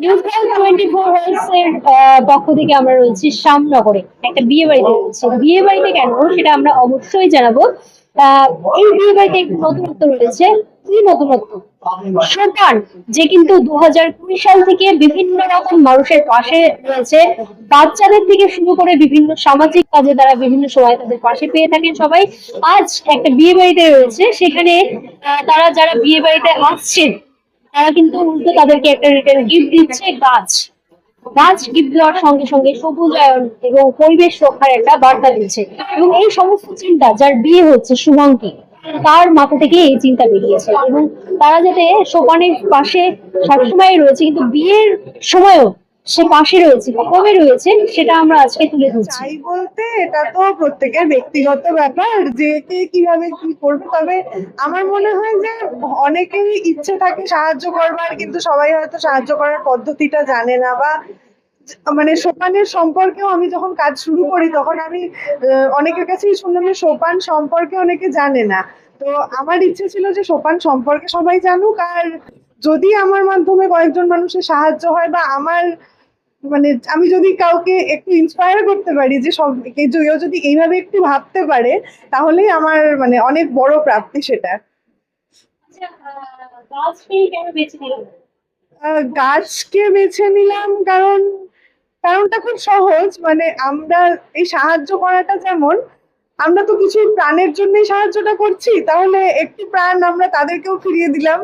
Twenty four এর পক্ষ থেকে আমরা একটা বিয়ে বাড়িতে বিয়ে বাড়িতে কেন? সেটা আমরা অবশ্যই জানাব। আহ, এই বিয়ে বাড়িতে একটু নতুনত্ব রয়েছে। কি নতুনত্ব? যে কিন্তু দু হাজার কুড়ি সাল থেকে বিভিন্ন রকম মানুষের পাশে রয়েছে। বাচ্চাদের থেকে শুরু করে বিভিন্ন সামাজিক কাজে তারা বিভিন্ন সময় তাদের পাশে পেয়ে থাকেন সবাই। আজ একটা বিয়ে বাড়িতে রয়েছে। সেখানে তারা যারা বিয়ে বাড়িতে আসছেন তারা কিন্তু উল্টো তাদেরকে একটা রিটার্ন গিফট দিচ্ছে, গাছ। গাছ গিফট দেওয়ার সঙ্গে সঙ্গে সবুজায়ন এবং পরিবেশ রক্ষার একটা বার্তা দিচ্ছে। এবং এই সমস্ত চিন্তা যার বিয়ে হচ্ছে শুভাঙ্কি, তার মাথা থেকে এই চিন্তা বেরিয়েছে। এবং তারা যাতে সোপানের পাশে সবসময় রয়েছে, কিন্তু বিয়ের সময়ও সে পাশে রয়েছে বা কবে রয়েছে সেটা আমরা আজকে তুলে ধরছি। চাই বলতে এটা তো প্রত্যেকের ব্যক্তিগত ব্যাপার যে কে কীভাবে কি করবে তবে আমার মনে হয় যে অনেকেরই ইচ্ছে থাকে সাহায্য করবার কিন্তু সবাই হয়তো সাহায্য করার পদ্ধতিটা জানে না বা মানে সোপানের সম্পর্কেও আমি যখন কাজ শুরু করি তখন আমি অনেকের কাছেই শুনলাম যে সোপান সম্পর্কে অনেকে জানে না। তো আমার ইচ্ছে ছিল যে সোপান সম্পর্কে সবাই জানুক আর যদি আমার মাধ্যমে কয়েকজন মানুষের সাহায্য হয় বা আমার মানে আমি যদি কাউকে একটু ইন্সপায়ার করতে পারি যে সব কেউ যদি এইভাবে একটু ভাবতে পারে তাহলেই আমার মানে অনেক বড় প্রাপ্তি সেটা। আহ, গাছকে বেছে নিলাম কারণ কারণটা খুব সহজ মানে আমরা এই সাহায্য করাটা যেমন আমরা তো কিছু প্রাণের জন্যই সাহায্যটা করছি তাহলে একটু প্রাণ আমরা তাদেরকেও ফিরিয়ে দিলাম।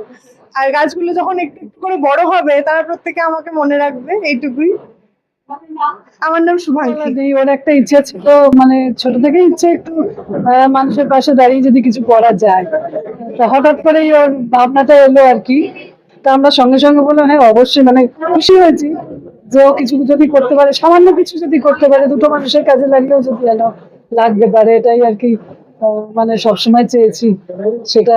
আর গাছগুলো যখন একটু একটু করে বড় হবে, তারা প্রত্যেকে আমাকে মনে রাখবে, এইটুকুই। আমার নাম শুভাঙ্কি। ওর একটা ইচ্ছে ছিল মানে ছোট থেকে ইচ্ছে একটু মানুষের পাশে দাঁড়িয়ে যদি কিছু করা যায়। তা হঠাৎ করেই ওর ভাবনাটা এলো আর কি। তা আমরা সঙ্গে সঙ্গে বললাম হ্যাঁ অবশ্যই মানে খুশি হয়েছি যে ও কিছু যদি করতে পারে, সামান্য কিছু যদি করতে পারে, দুটো মানুষের কাজে লাগলেও যদি এলো লাগতে পারে, এটাই আর কি মানে সবসময় চেয়েছি। সেটা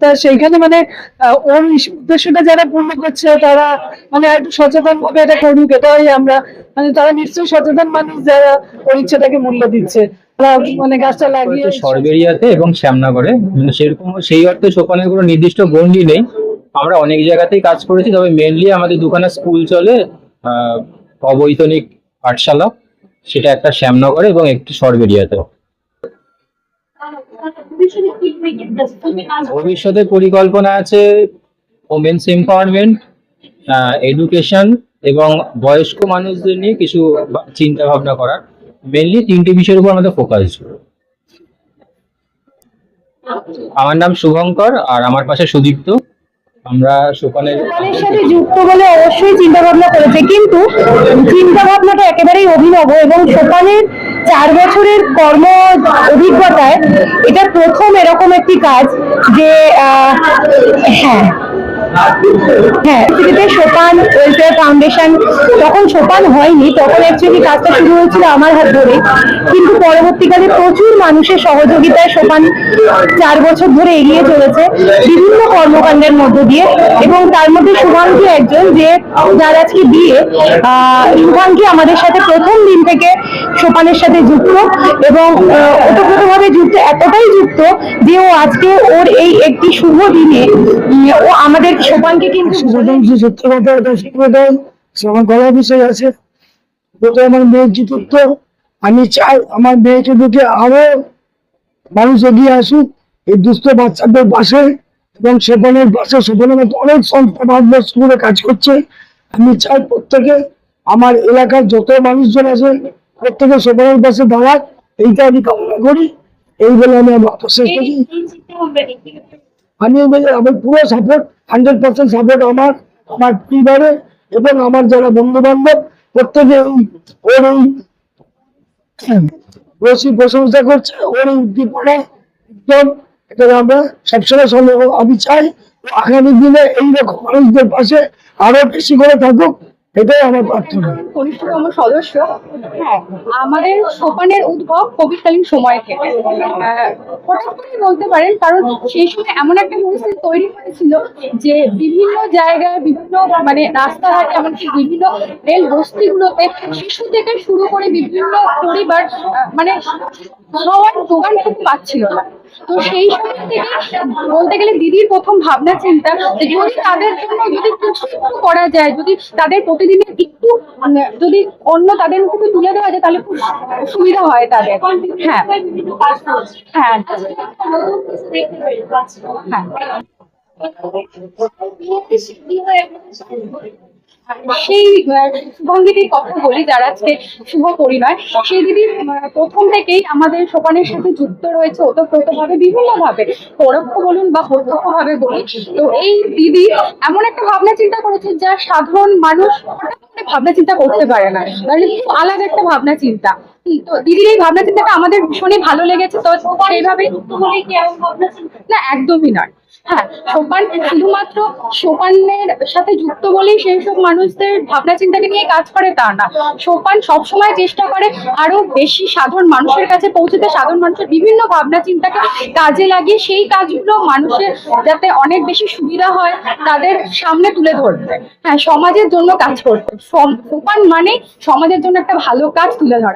তা সেইখানে মানে ওর উদ্দেশ্যটা যারা পূর্ণ করছে, তারা মানে একটু সচেতন ভাবে এটা করুক, এটাই আমরা মানে তারা নিশ্চয়ই সচেতন মানুষ যারা ওর ইচ্ছেটাকে মূল্য দিচ্ছে। মানে লাগিয়ে সরবেরিয়াতে এবং শ্যামনগরে মানে সেরকম সেই কোনো নির্দিষ্ট নেই। আমরা অনেক জায়গাতেই কাজ করেছি, তবে মেনলি আমাদের স্কুল চলে অবৈতনিক পাঠশালা, সেটা একটা শ্যামনগরে এবং একটি সরবেরিয়াতে ভবিষ্যতে পরিকল্পনা আছে ওমেন্স এম্পাওয়ারমেন্ট এডুকেশন এবং বয়স্ক মানুষদের নিয়ে কিছু চিন্তা ভাবনা করার। মেনলি তিনটি বিষয়ের উপর আমাদের ফোকাস ছিল। আমার নাম শুভঙ্কর আর আমার পাশে সুদীপ্ত। আমরা সোপানের সাথে যুক্ত বলে অবশ্যই চিন্তা ভাবনা করেছে, কিন্তু চিন্তা ভাবনাটা একেবারেই অভিনব এবং সোপানের চার বছরের কর্ম অভিজ্ঞতায় এটা প্রথম এরকম একটি কাজ যে হ্যাঁ। হ্যাঁ পৃথিবীতে সোপান ওয়েলফেয়ার ফাউন্ডেশন তখন সোপান হয়নি, তখন অ্যাকচুয়ালি কাজটা শুরু হয়েছিল আমার হাত ধরে। কিন্তু পরবর্তীকালে প্রচুর মানুষের সহযোগিতায় সোপান চার বছর ধরে এগিয়ে চলেছে, বিভিন্ন কর্মকাণ্ডের মধ্য দিয়ে। এবং তার মধ্যে শুভাঙ্কি একজন যে, যার আজকে বিয়ে শুভাঙ্কি আমাদের সাথে প্রথম দিন থেকে সোপানের সাথে যুক্ত এবং ওতপ্রোতভাবে যুক্ত, এতটাই যুক্ত যে ও আজকে ওর এই একটি শুভ দিনে ও আমাদের সোপানকে কিন্তু সুপ্রধান যে সত্য কথা এটা সুপ্রধান আমার গলা বিষয় আছে ওটা আমার মেয়ের চতুর্থ আমি চাই আমার মেয়েকে দেখে আরও মানুষ এগিয়ে আসুক। এই দুস্থ বাচ্চাদের পাশে এবং সেবনের পাশে সেবনের অনেক সংস্থা ভারতবর্ষ করে কাজ করছে। আমি চাই প্রত্যেকে আমার এলাকার যত মানুষজন আছে প্রত্যেকে সেবনের পাশে দাঁড়াক। এইটা আমি কামনা করি। এই বলে আমি আমার শেষ করছি আমি আমি পুরো সাপোর্ট হান্ড্রেড পার্সেন্ট সাপোর্ট আমার আমার পরিবারে এবং আমার যারা বন্ধু বান্ধব প্রত্যেকে ওর ওই প্রশংসা করছে, ওর উদ্দীপনা একদম, এটা আমরা সবসময় সম্ভব আমি চাই আগামী দিনে এইরকম মানুষদের পাশে আরও বেশি করে থাকুক। আমার সদস্য। হ্যাঁ আমাদের উদ্ভব সময় বলতে পারেন, কারণ এমন একটা পরিস্থিতি তৈরি হয়েছিল যে বিভিন্ন জায়গায় বিভিন্ন মানে এমনকি বিভিন্ন রেল শিশু থেকে শুরু করে বিভিন্ন পরিবার মানে খাওয়ার দোকান খুব পাচ্ছিল না। তো সেই সময় থেকে বলতে গেলে দিদির প্রথম ভাবনা, চিন্তা যদি তাদের জন্য যদি কিছু করা যায়, যদি তাদের প্রতিদিনের একটু যদি অন্য তাদের মুখে তুলে দেওয়া যায়, তাহলে খুব সুবিধা হয় তাদের। হ্যাঁ। হ্যাঁ। হ্যাঁ। সেই শুভাঙ্গীদের কথা বলি, যারা আজকে শুভ পরিবার সেই দিদি প্রথম থেকেই আমাদের সোপানের সাথে যুক্ত রয়েছে ওতপ্রোতভাবে, বিভিন্নভাবে। পরোক্ষ বলুন বা প্রত্যক্ষভাবে বলুন তো এই দিদি এমন একটা ভাবনা চিন্তা করেছে যা সাধারণ মানুষ ভাবনা চিন্তা করতে পারে না। মানে খুব আলাদা একটা ভাবনা চিন্তা। তো দিদির এই ভাবনা চিন্তাটা আমাদের ভীষণই ভালো লেগেছে। তো সেইভাবে না, একদমই নয়। হ্যাঁ সোপান শুধুমাত্র সোপানের সাথে যুক্ত বলেই সেই সব মানুষদের ভাবনা চিন্তাকে নিয়ে কাজ করে তা না। সোপান সবসময় চেষ্টা করে আরও বেশি সাধারণ মানুষের কাছে পৌঁছতে, সাধারণ মানুষের বিভিন্ন ভাবনা চিন্তাকে কাজে লাগিয়ে সেই কাজগুলো মানুষের যাতে অনেক বেশি সুবিধা হয়, তাদের সামনে তুলে ধরতে। হ্যাঁ সমাজের জন্য কাজ করতে। সোপান মানে সমাজের জন্য একটা ভালো কাজ তুলে ধরা।